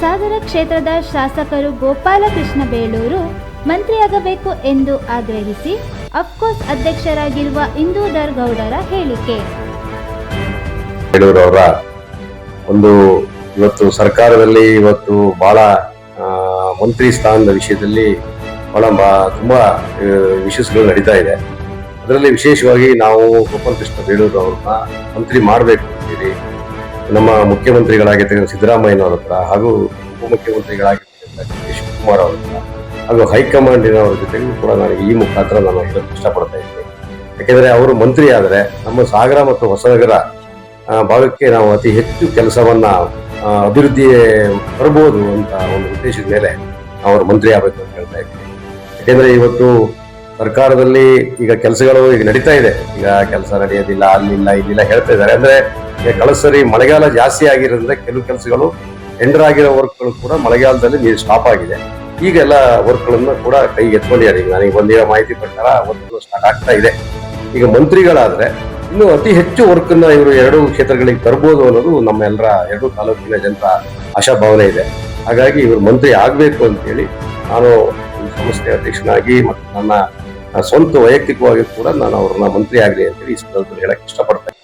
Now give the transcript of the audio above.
ಸಾಗರ ಕ್ಷೇತ್ರದ ಶಾಸಕರು ಗೋಪಾಲಕೃಷ್ಣ ಬೇಳೂರು ಮಂತ್ರಿಯಾಗಬೇಕು ಎಂದು ಆಗ್ರಹಿಸಿ ಅಫ್ಕೋರ್ಸ್ ಅಧ್ಯಕ್ಷರಾಗಿರುವ ಇಂದೂಧರ್ ಗೌಡರ ಹೇಳಿಕೆ. ಅವರ ಒಂದು ಇವತ್ತು ಸರ್ಕಾರದಲ್ಲಿ ಇವತ್ತು ಬಹಳ ಮಂತ್ರಿ ಸ್ಥಾನದ ವಿಷಯದಲ್ಲಿ ಬಹಳ ತುಂಬ ವಿಷಯಗಳು ನಡೀತಾ ಇದೆ. ಅದರಲ್ಲಿ ವಿಶೇಷವಾಗಿ ನಾವು ಗೋಪಾಲಕೃಷ್ಣ ಬೇಳೂರು ಅವ್ರನ್ನ ಮಂತ್ರಿ ಮಾಡಬೇಕು ಅಂತೇಳಿ ನಮ್ಮ ಮುಖ್ಯಮಂತ್ರಿಗಳಾಗಿರ್ತಕ್ಕಂಥ ಸಿದ್ದರಾಮಯ್ಯನವ್ರ ಹತ್ರ ಹಾಗೂ ಉಪಮುಖ್ಯಮಂತ್ರಿಗಳಾಗಿರ್ತಕ್ಕಂಥ ಶಿವಕುಮಾರ್ ಅವ್ರ ಹತ್ರ ಹಾಗೂ ಹೈಕಮಾಂಡಿನವರ ಜೊತೆಗೂ ಕೂಡ ನಾನು ಈ ಮುಖಾಂತರ ನಾನು ಹೇಳಕ್ ಇಷ್ಟಪಡ್ತಾ ಇದ್ದೀನಿ. ಯಾಕೆಂದರೆ ಅವರು ಮಂತ್ರಿ ಆದರೆ ನಮ್ಮ ಸಾಗರ ಮತ್ತು ಹೊಸನಗರ ಭಾಗಕ್ಕೆ ನಾವು ಅತಿ ಹೆಚ್ಚು ಕೆಲಸವನ್ನು ಅಭಿವೃದ್ಧಿ ಬರಬಹುದು ಅಂತ ಒಂದು ಉದ್ದೇಶದ ಮೇಲೆ ಅವರು ಮಂತ್ರಿ ಆಗಬೇಕು ಅಂತ ಹೇಳ್ತಾ ಇದ್ದೀನಿ. ಯಾಕೆಂದರೆ ಇವತ್ತು ಸರ್ಕಾರದಲ್ಲಿ ಈಗ ಕೆಲಸಗಳು ಈಗ ನಡೀತಾ ಇದೆ. ಈಗ ಕೆಲಸ ನಡೆಯೋದಿಲ್ಲ, ಅಲ್ಲಿಲ್ಲ, ಇಲ್ಲಿಲ್ಲ ಹೇಳ್ತಾ ಇದ್ದಾರೆ. ಅಂದ್ರೆ ಈಗ ಕಳೆದ ಮಳೆಗಾಲ ಜಾಸ್ತಿ ಆಗಿರೋದ್ರಿಂದ ಕೆಲವು ಕೆಲಸಗಳು ಟೆಂಡರ್ ಆಗಿರೋ ವರ್ಕ್ಗಳು ಕೂಡ ಮಳೆಗಾಲದಲ್ಲಿ ನೀರು ಸ್ಟಾಪ್ ಆಗಿದೆ. ಈಗ ಎಲ್ಲ ವರ್ಕ್ಗಳನ್ನು ಕೂಡ ಕೈಗೆ ಎತ್ಕೊಂಡಿದ್ದಾರೆ. ಈಗ ನನಗೆ ಬಂದಿರೋ ಮಾಹಿತಿ ಪ್ರಕಾರ ವರ್ಕ್ಗಳು ಸ್ಟಾರ್ಟ್ ಆಗ್ತಾ ಇದೆ. ಈಗ ಮಂತ್ರಿಗಳಾದರೆ ಇನ್ನು ಅತಿ ಹೆಚ್ಚು ವರ್ಕನ್ನು ಇವರು ಎರಡೂ ಕ್ಷೇತ್ರಗಳಿಗೆ ತರ್ಬೋದು ಅನ್ನೋದು ನಮ್ಮೆಲ್ಲರ ಎರಡೂ ತಾಲೂಕಿನ ಜನರ ಆಶಾಭಾವನೆ ಇದೆ. ಹಾಗಾಗಿ ಇವರು ಮಂತ್ರಿ ಆಗಬೇಕು ಅಂತೇಳಿ ನಾನು ಸಂಸ್ಥೆ ಅಧ್ಯಕ್ಷನಾಗಿ ಮತ್ತು ನನ್ನ ಸ್ವಂತ ವೈಯಕ್ತಿಕವಾಗಿ ಕೂಡ ನಾನು ಅವ್ರನ್ನ ಮಂತ್ರಿ ಆಗಲಿ ಅಂತೇಳಿ ಈ ಸಂದರ್ಭದಲ್ಲಿ ಹೇಳಕ್ ಇಷ್ಟಪಡ್ತೇನೆ.